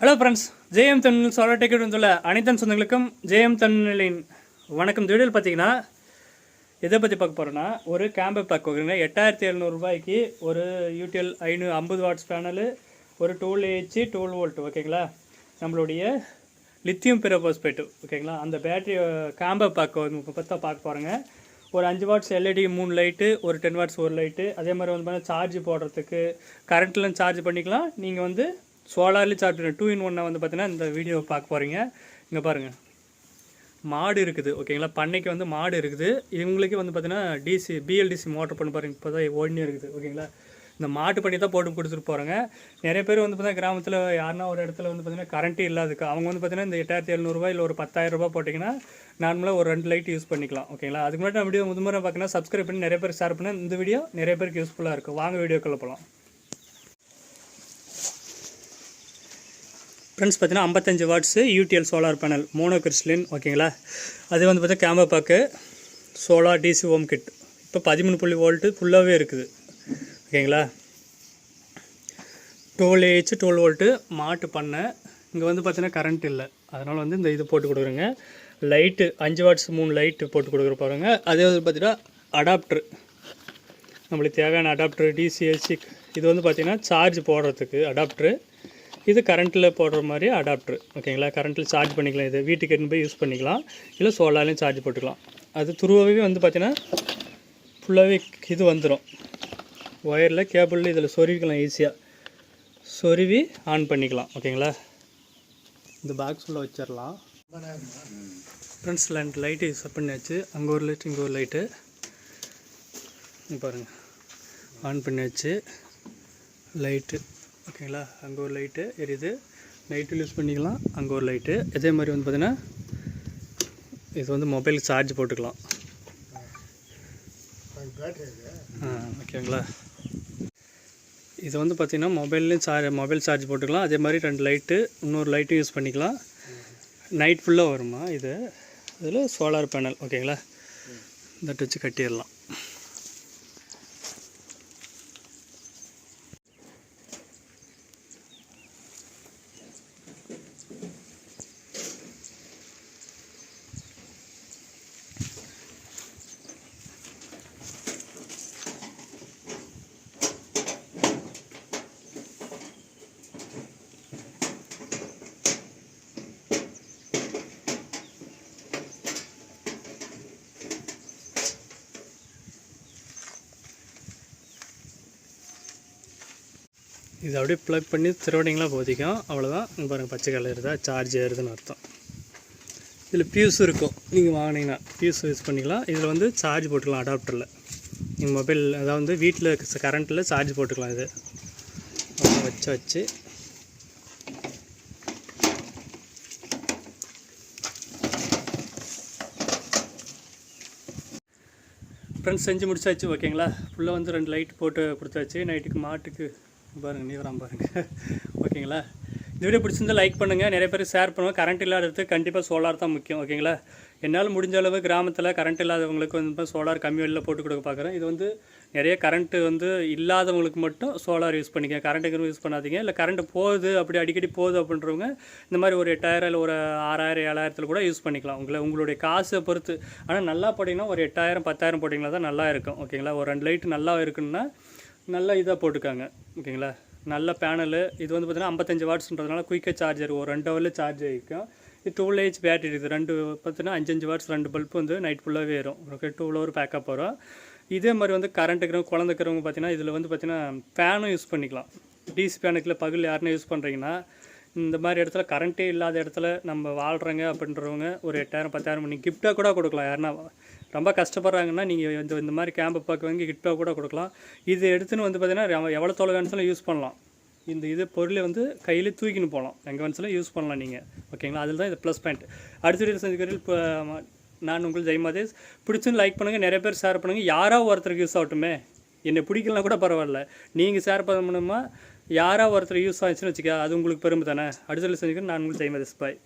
Hello friends JM Tamil solar ticket வந்துள்ள அனைத்தன் சொந்தங்களுக்கும் ஜேஎம் தமிழின் வணக்கம். திடீர் பார்த்தீங்கன்னா எதை பற்றி பார்க்க போகிறோன்னா ஒரு கேம்பை பேக் போகிறீங்க எட்டாயிரத்தி எழுநூறுபாய்க்கு ஒரு யூடிஎல் ஐநூறு ஐம்பது வாட்ஸ் பேனலு ஒரு டூல் ஏஹெச் டூல் வோல்ட் ஓகேங்களா நம்மளுடைய லித்தியம் பெரோபாஸ்பேட்டு ஓகேங்களா அந்த பேட்டரி கேம்பை பேக் வந்து பார்த்தா பார்க்க போகிறேங்க ஒரு அஞ்சு வாட்ஸ் எல்இடி மூணு லைட்டு ஒரு டென் வாட்ஸ் ஒரு லைட்டு அதே மாதிரி வந்து பார்த்தீங்கன்னா சார்ஜ் போடுறதுக்கு கரண்ட்லாம் சார்ஜ் பண்ணிக்கலாம். நீங்கள் வந்து சோலார்லேயும் சார்ஜ் டூ இன் ஒன்னை வந்து பார்த்தீங்கன்னா இந்த வீடியோ பார்க்க போகிறீங்க இங்கே பாருங்கள் மாடு இருக்குது ஓகேங்களா பண்ணைக்கு வந்து மாடு இருக்குது. இவங்களுக்கு வந்து பார்த்தீங்கன்னா டிசி பிஎல்டிசி மோட்டர் பண்ணி பாருங்க இப்போ தான் ஓடினே இருக்குது ஓகேங்களா இந்த மாட்டு பண்ணி தான் போட்டு கொடுத்துட்டு போகிறாங்க நிறைய பேர் வந்து பார்த்தீங்கன்னா கிராமத்தில் யாருன்னா ஒரு இடத்துல வந்து பார்த்தீங்கன்னா கரண்ட்டே இல்லாதுக்கு அவங்க வந்து பார்த்தீங்கன்னா இந்த எட்டாயிரத்தி எழுநூறுபா இல்லை ஒரு பத்தாயிரம் போட்டிங்கன்னா நார்மலாக ஒரு ரெண்டு லைட் யூஸ் பண்ணிக்கலாம் ஓகேங்களா அதுக்கு முன்னாடி நான் வீடியோ முதல் பார்த்தீங்கன்னா சப்ஸ்கிரைப் பண்ணி நிறைய பேர் ஷேர் பண்ணால் இந்த வீடியோ நிறைய பேருக்கு யூஸ்ஃபுல்லாக இருக்கும். வாங்க வீடியோக்குள்ளே போகலாம் ஃப்ரெண்ட்ஸ் பார்த்தீங்கன்னா ஐம்பத்தஞ்சு watts UTL solar panel mono crystalline ஓகேங்களா அது வந்து பார்த்தா கேமரா பாக்கு சோலார் டிசி ஹோம் கிட் இப்போ பதிமூணு புள்ளி வோல்ட்டு ஃபுல்லாகவே இருக்குது. ஓகேங்களா டுவெல் ஏஹெச் டுவெல் வோல்ட்டு மாட்டு பண்ணை. இங்கே வந்து பார்த்தீங்கன்னா கரண்ட் இல்லை. அதனால் வந்து இந்த இது போட்டு கொடுக்குறேங்க. லைட்டு அஞ்சு வாட்ஸ் மூணு லைட்டு போட்டு கொடுக்குற பாருங்க. அதே வந்து பார்த்தீங்கன்னா அடாப்டர் நம்மளுக்கு தேவையான அடாப்டர் டிசிஎஸ்சி இது வந்து பார்த்திங்கன்னா சார்ஜ் போடுறதுக்கு அடாப்டரு இது கரண்ட்டில் போடுற மாதிரி அடாப்டர் ஓகேங்களா கரண்ட்டில் சார்ஜ் பண்ணிக்கலாம் இது. வீட்டுக்கு எடுத்து போய் யூஸ் பண்ணிக்கலாம். இல்லை சோலார்லேயும் சார்ஜ் போட்டுக்கலாம். அது துருவாகவே வந்து பார்த்திங்கன்னா ஃபுல்லாகவே இது வந்துடும் ஒயரில் கேபிளில் இதில் சொருவிக்கலாம் ஈஸியாக சொருவி ஆன் பண்ணிக்கலாம். ஓகேங்களா இந்த பாக்ஸ் வச்சிடலாம் ஃப்ரெண்ட்ஸ் லேண்ட் லைட்டு செட் பண்ணியாச்சு. அங்கே ஒரு லைட் இங்கே ஒரு லைட்டு பாருங்கள் ஆன் பண்ணியாச்சு. லைட்டு ஓகேங்களா? அங்கே ஒரு லைட்டு எரியுது. நைட்டு யூஸ் பண்ணிக்கலாம். அங்கே ஒரு லைட்டு. இதே மாதிரி வந்து பார்த்தீங்கன்னா இது வந்து மொபைல் சார்ஜ் போட்டுக்கலாம். ஆ ஓகேங்களா? இது வந்து பார்த்திங்கன்னா மொபைல்லையும் சார்ஜ் மொபைல் சார்ஜ் போட்டுக்கலாம். அதே மாதிரி ரெண்டு லைட்டு இன்னொரு லைட்டும் யூஸ் பண்ணிக்கலாம். நைட் ஃபுல்லாக வருமா இது? இதில் சோலார் பேனல். ஓகேங்களா? இந்த வச்சு கட்டிடலாம். இது அப்படியே ப்ளக் பண்ணி திருவடிங்களாக போதிக்கும். அவ்வளோதான் இங்கே பாருங்கள் பச்சை கலர் தான் சார்ஜ் ஏறுதுன்னு அர்த்தம். இதில் பியூஸ் இருக்கும். நீங்கள் வாங்கினீங்கன்னா பியூஸ் யூஸ் பண்ணிக்கலாம். இதில் வந்து சார்ஜ் போட்டுக்கலாம் அடாப்டரில் நீங்கள் மொபைல் அதாவது வந்து வீட்டில் கரண்ட்டில் சார்ஜ் போட்டுக்கலாம் இது. வச்சு வச்சு. ஃப்ரெண்ட்ஸ் செஞ்சு முடிச்சாச்சு ஓகேங்களா ஃபுல்லாக வந்து ரெண்டு லைட் போட்டு கொடுத்தாச்சு. நைட்டுக்கு மாட்டுக்கு பாருங்கள் நீ பாருங்கள் ஓகேங்களா? இந்த வீடியோ பிடிச்சிருந்தா லைக் பண்ணுங்கள் நிறைய பேர் ஷேர் பண்ணுவோம் கரண்ட் இல்லாதது கண்டிப்பாக சோலார் தான் முக்கியம். ஓகேங்களா? என்னால் முடிஞ்ச அளவு கிராமத்தில் கரண்ட் இல்லாதவங்களுக்கு வந்து சோலார் கம்மி வெளியில் போட்டு கொடுக்க பார்க்குறேன் இது வந்து நிறைய கரண்ட்டு வந்து இல்லாதவங்களுக்கு மட்டும் சோலார் யூஸ் பண்ணிக்க கரண்ட்டுக்கு யூஸ் பண்ணாதீங்க. இல்லை கரண்ட் போகுது அப்படி அடிக்கடி போகுது அப்படின்றவங்க இந்த மாதிரி ஒரு எட்டாயிரம் இல்லை ஒரு ஆறாயிரம் ஏழாயிரத்தில் கூட யூஸ் பண்ணிக்கலாம். உங்களை உங்களுடைய காசை பொறுத்து. ஆனால் நல்லா போட்டிங்கன்னா ஒரு எட்டாயிரம் பத்தாயிரம் போட்டிங்கன்னா தான் நல்லா இருக்கும். ஓகேங்களா? ஒரு ரெண்டு லைட் நல்லா இருக்குன்னா நல்ல இதாக போட்டுக்காங்க ஓகேங்களா? நல்ல பேனலு இது வந்து பார்த்திங்கன்னா ஐம்பத்தஞ்சு வாட்ஸ்ன்றதுனால குயிக்காக சார்ஜர் ஒரு ரெண்டு ஹவரில் சார்ஜ் ஆகிக்கும் இது டூல் ஏஹெச் பேட்டரி இருக்குது ரெண்டு பார்த்தீங்கன்னா அஞ்சஞ்சு வாட்ஸ் ரெண்டு பல்ப் வந்து நைட் ஃபுல்லாகவே வரும். ஓகே டூ ஹவர் பேக்கப் வரும். இதே மாதிரி வந்து கரண்ட் இருக்கிறவங்க குழந்தைக்கிறவங்க பார்த்தீங்கன்னா இதில் வந்து பார்த்திங்கன்னா ஃபேனும் யூஸ் பண்ணிக்கலாம். டிசி ஃபேனுக்குள்ள பகல் யாருன்னா யூஸ் பண்ணுறீங்கன்னா இந்த மாதிரி இடத்துல கரண்ட்டே இல்லாத இடத்துல நம்ம வாழ்கிறோங்க அப்படின்றவங்க ஒரு எட்டாயிரம் பத்தாயிரம் பண்ணி கிஃப்டாக கூட கொடுக்கலாம். யாருன்னா ரொம்ப கஷ்டப்படுறாங்கன்னா நீங்கள் இந்த இந்த மாதிரி கேம்பை பார்க்க வாங்கி கிஃப்டாக கூட கொடுக்கலாம். இது எடுத்துன்னு வந்து பார்த்தீங்கன்னா எவ்வளோ தொலை வேணுச்சாலும் யூஸ் பண்ணலாம். இந்த இது பொருளை வந்து கையில் தூக்கின்னு போகலாம் எங்கே வேணுச்சாலும் யூஸ் பண்ணலாம் நீங்கள் ஓகேங்களா அதில் தான் இது ப்ளஸ் பாயிண்ட் அடுத்த சந்திக்கிறீர்கள் இப்போ நான் உங்களுக்கு ஜெய்மாதேஷ் பிடிச்சுன்னு லைக் பண்ணுங்கள் நிறைய பேர் ஷேர் பண்ணுங்கள் யாரோ ஒருத்தருக்கு யூஸ் ஆகட்டுமே. என்னை பிடிக்கலாம் கூட பரவாயில்ல. நீங்கள் ஷேர் பண்ணணுமா யாராக ஒருத்தர் யூஸ் ஆச்சுன்னு வச்சுக்க அது உங்களுக்கு பெருமை தானே? அடுத்த செஞ்சுக்கிறேன் நான் உங்களுக்கு ஜெய்மாதேஷ் பாய்